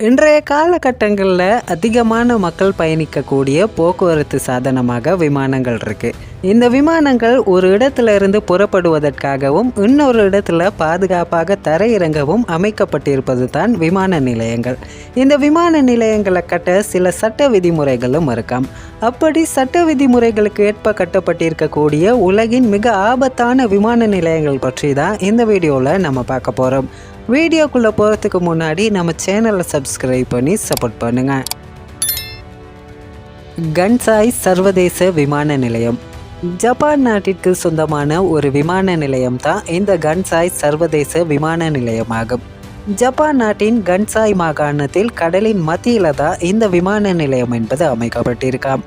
இன்றைய காலகட்டங்களில் அதிகமான மக்கள் பயணிக்கக்கூடிய போக்குவரத்து சாதனமாக விமானங்கள் இருக்கு. இந்த விமானங்கள் ஒரு இடத்துல இருந்து புறப்படுவதற்காகவும் இன்னொரு இடத்துல பாதுகாப்பாக தரையிறங்கவும் அமைக்கப்பட்டிருப்பது தான் விமான நிலையங்கள். இந்த விமான நிலையங்களை கட்ட சில சட்ட விதிமுறைகளும் இருக்காம். அப்படி சட்ட விதிமுறைகளுக்கு ஏற்ப கட்டப்பட்டிருக்கக்கூடிய உலகின் மிக ஆபத்தான விமான நிலையங்கள் பற்றி தான் இந்த வீடியோவில் நம்ம பார்க்க போகிறோம் வீடியோக்குள்ளே போகிறதுக்கு முன்னாடி நம்ம சேனலை சப்ஸ்கிரைப் பண்ணி சப்போர்ட் பண்ணுங்கள் கன்சாய் சர்வதேச விமான நிலையம். ஜப்பான் நாட்டிற்கு சொந்தமான ஒரு விமான நிலையம் தான் இந்த கன்சாய் சர்வதேச விமான நிலையமாகும். ஜப்பான் நாட்டின் கன்சாய் மாகாணத்தில் கடலின் மத்தியில தான் இந்த விமான நிலையம் என்பது அமைக்கப்பட்டிருக்காம்.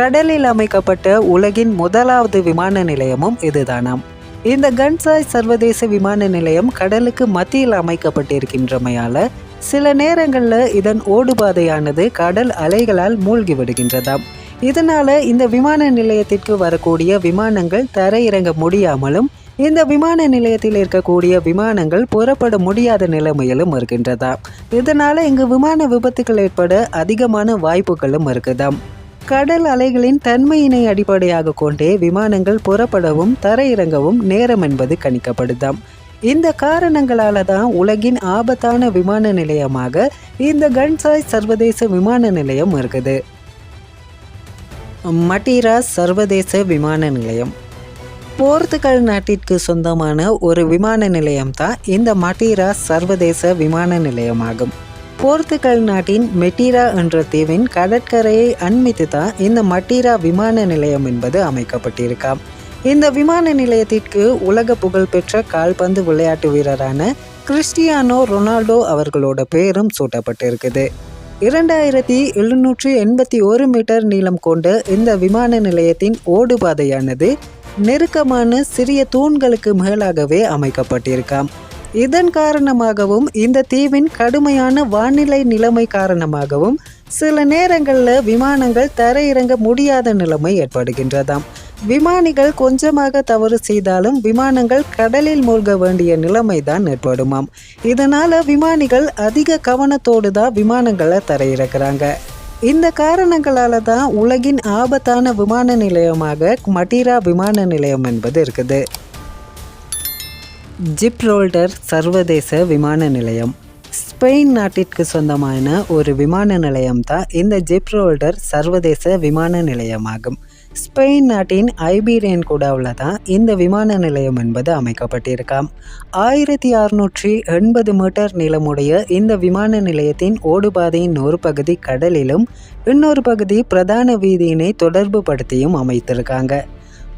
கடலில் அமைக்கப்பட்ட உலகின் முதலாவது விமான நிலையமும் இதுதானாம். இந்த கன்சாய் சர்வதேச விமான நிலையம் கடலுக்கு மத்தியில் அமைக்கப்பட்டிருக்கின்றமையால சில நேரங்களில் இதன் ஓடுபாதையானது கடல் அலைகளால் மூழ்கி விடுகின்றதாம். இதனால இந்த விமான நிலையத்திற்கு வரக்கூடிய விமானங்கள் தரையிறங்க முடியாமலும் இந்த விமான நிலையத்தில் இருக்கக்கூடிய விமானங்கள் புறப்பட முடியாத நிலைமையிலும் இருக்கின்றதாம். இதனால இங்கு விமான விபத்துகள் ஏற்பட அதிகமான வாய்ப்புகளும் இருக்குதாம். கடல் அலைகளின் தன்மையினை அடிப்படையாக கொண்டே விமானங்கள் புறப்படவும் தரையிறங்கவும் நேரம் என்பது கணிக்கப்படுதாம். இந்த காரணங்களால தான் உலகின் ஆபத்தான விமான நிலையமாக இந்த கன்சாய் சர்வதேச விமான நிலையம் இருக்குது. மட்டீரா சர்வதேச விமான நிலையம். போர்த்துகல் நாட்டிற்கு சொந்தமான ஒரு விமான நிலையம் தான் இந்த மட்டீரா சர்வதேச விமான நிலையமாகும். போர்த்துகல் நாட்டின் மெட்டீரா என்ற தீவின் கடற்கரையை அண்மித்து தான் இந்த மட்டீரா விமான நிலையம் என்பது அமைக்கப்பட்டிருக்காம். இந்த விமான நிலையத்திற்கு உலக புகழ்பெற்ற கால்பந்து விளையாட்டு வீரரான கிறிஸ்டியானோ ரொனால்டோ அவர்களோட பேரும் சூட்டப்பட்டிருக்குது. இரண்டாயிரத்தி எழுநூற்றி எண்பத்தி ஒரு மீட்டர் நீளம் கொண்ட இந்த விமான நிலையத்தின் ஓடுபாதையானது நெருக்கமான சிறிய தூண்களுக்கு மேலாகவே அமைக்கப்பட்டிருக்காம். இதன் காரணமாகவும் இந்த தீவின் கடுமையான வானிலை நிலைமை காரணமாகவும் சில நேரங்களில் விமானங்கள் தரையிறங்க முடியாத நிலைமை ஏற்படுகின்றதாம். விமானிகள் கொஞ்சமாக தவறு செய்தாலும் விமானங்கள் கடலில் மூழ்க வேண்டிய நிலைமை தான் ஏற்படுமாம். இதனால விமானிகள் அதிக கவனத்தோடு தான் விமானங்களை தரையிறக்கிறாங்க. இந்த காரணங்களால தான் உலகின் ஆபத்தான விமான நிலையமாக மட்டீரா விமான நிலையம் என்பது இருக்குது. ஜிப்ரோல்டர் சர்வதேச விமான நிலையம். ஸ்பெயின் நாட்டிற்கு சொந்தமான ஒரு விமான நிலையம் தான் இந்த ஜிப்ரோல்டர் சர்வதேச விமான நிலையமாகும். ஸ்பெயின் நாட்டின் ஐபீரியன் கூடாவில் தான் இந்த விமான நிலையம் என்பது அமைக்கப்பட்டிருக்காம். ஆயிரத்தி அறுநூற்றி எண்பது மீட்டர் நீளமுடைய இந்த விமான நிலையத்தின் ஓடுபாதையின் ஒரு பகுதி கடலிலும் இன்னொரு பகுதி பிரதான வீதியினை தொடர்பு படுத்தியும் அமைத்திருக்காங்க.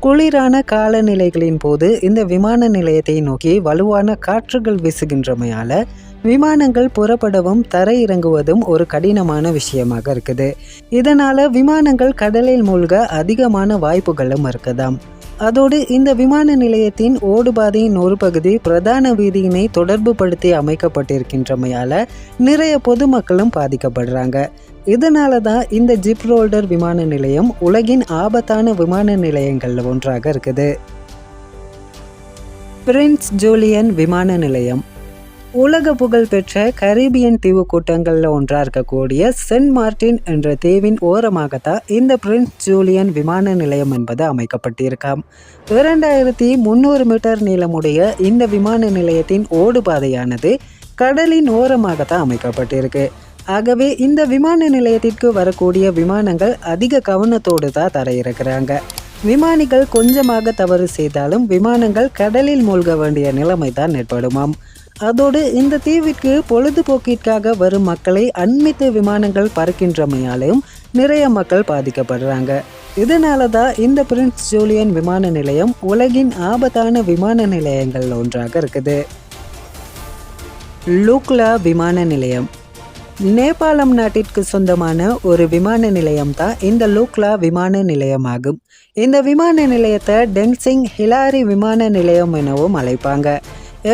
குளிரான காலநிலைகளின் போது இந்த விமான நிலையத்தை நோக்கி வலுவான காற்றுகள் வீசுகின்றமையால விமானங்கள் புறப்படவும் தரையிறங்குவதும் ஒரு கடினமான விஷயமாக இருக்குது. இதனால விமானங்கள் கடலில் மூழ்க அதிகமான வாய்ப்புகளும் இருக்குதாம். அதோடு இந்த விமான நிலையத்தின் ஓடுபாதையின் ஒரு பகுதி பிரதான வீதியினை தொடர்பு படுத்தி அமைக்கப்பட்டிருக்கின்றமையால நிறைய பொதுமக்களும் பாதிக்கப்படுறாங்க. இதனால தான் இந்த ஜிப்ரோல்டர் விமான நிலையம் உலகின் ஆபத்தான விமான நிலையங்களில் ஒன்றாக இருக்குது. பிரின்ஸ் ஜூலியன் விமான நிலையம். உலக புகழ் பெற்ற கரீபியன் தீவு கூட்டங்களில் ஒன்றாக இருக்கக்கூடிய சென்ட் மார்டின் என்ற தீவின் ஓரமாகத்தான் இந்த பிரின்ஸ் ஜூலியன் விமான நிலையம் என்பது அமைக்கப்பட்டிருக்காம். இரண்டாயிரத்தி முந்நூறு மீட்டர் நீளமுடைய இந்த விமான நிலையத்தின் ஓடுபாதையானது கடலின் ஓரமாகத்தான் அமைக்கப்பட்டிருக்கு. ஆகவே இந்த விமான நிலையத்திற்கு வரக்கூடிய விமானங்கள் அதிக கவனத்தோடு தான் தரையிறக்கிறாங்க. விமானிகள் கொஞ்சமாக தவறு செய்தாலும் விமானங்கள் கடலில் மூழ்க வேண்டிய நிலைமை தான் ஏற்படுமாம். அதோடு இந்த தீவிற்கு பொழுதுபோக்கிற்காக வரும் மக்களை அண்மித்து விமானங்கள் பறக்கின்றமையாலையும் நிறைய மக்கள் பாதிக்கப்படுறாங்க. இதனால தான் இந்த பிரின்ஸ் ஜூலியன் விமான நிலையம் உலகின் ஆபத்தான விமான நிலையங்கள் ஒன்றாக இருக்குது. லூக்லா விமான நிலையம். நேபாளம் நாட்டிற்கு சொந்தமான ஒரு விமான நிலையம் தான் இந்த லூக்லா விமான நிலையமாகும். இந்த விமான நிலையத்தை டென்சிங் ஹிலாரி விமான நிலையம் எனவும் அழைப்பாங்க.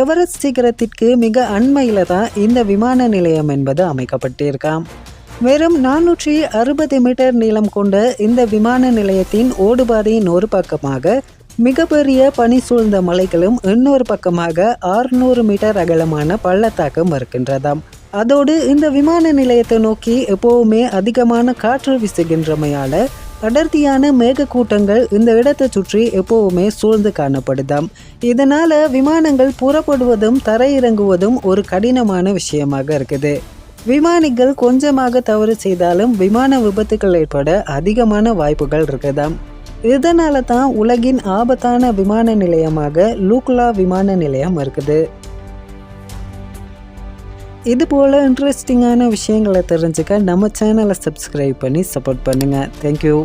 எவரெஸ்ட் சிகரத்திற்கு மிக அண்மையில் தான் இந்த விமான நிலையம் என்பது அமைக்கப்பட்டிருக்காம். வெறும் நானூற்றி அறுபது மீட்டர் நீளம் கொண்ட இந்த விமான நிலையத்தின் ஓடுபாதையின் ஒரு பக்கமாக மிகப்பெரிய பனி சூழ்ந்த மலைகளும் இன்னொரு பக்கமாக ஆறுநூறு மீட்டர் அகலமான பள்ளத்தாக்கும் இருக்கின்றதாம் அதோடு இந்த விமான நிலையத்தை நோக்கி எப்போவுமே அதிகமான காற்று வீசுகின்றமையால அடர்த்தியான மேகக்கூட்டங்கள் இந்த இடத்தை சுற்றி எப்போவுமே சூழ்ந்து காணப்படுதாம். இதனால விமானங்கள் புறப்படுவதும் தரையிறங்குவதும் ஒரு கடினமான விஷயமாக இருக்குது. விமானிகள் கொஞ்சமாக தவறு செய்தாலும் விமான விபத்துகள் ஏற்பட அதிகமான வாய்ப்புகள் இருக்குதாம். இதனால தான் உலகின் ஆபத்தான விமான நிலையமாக லூக்லா விமான நிலையம் இருக்குது. இது போல் இன்ட்ரெஸ்டிங்கான விஷயங்களை தெரிஞ்சுக்க நம்ம சேனலை சப்ஸ்கிரைப் பண்ணி சப்போர்ட் பண்ணுங்கள் தேங்க்யூ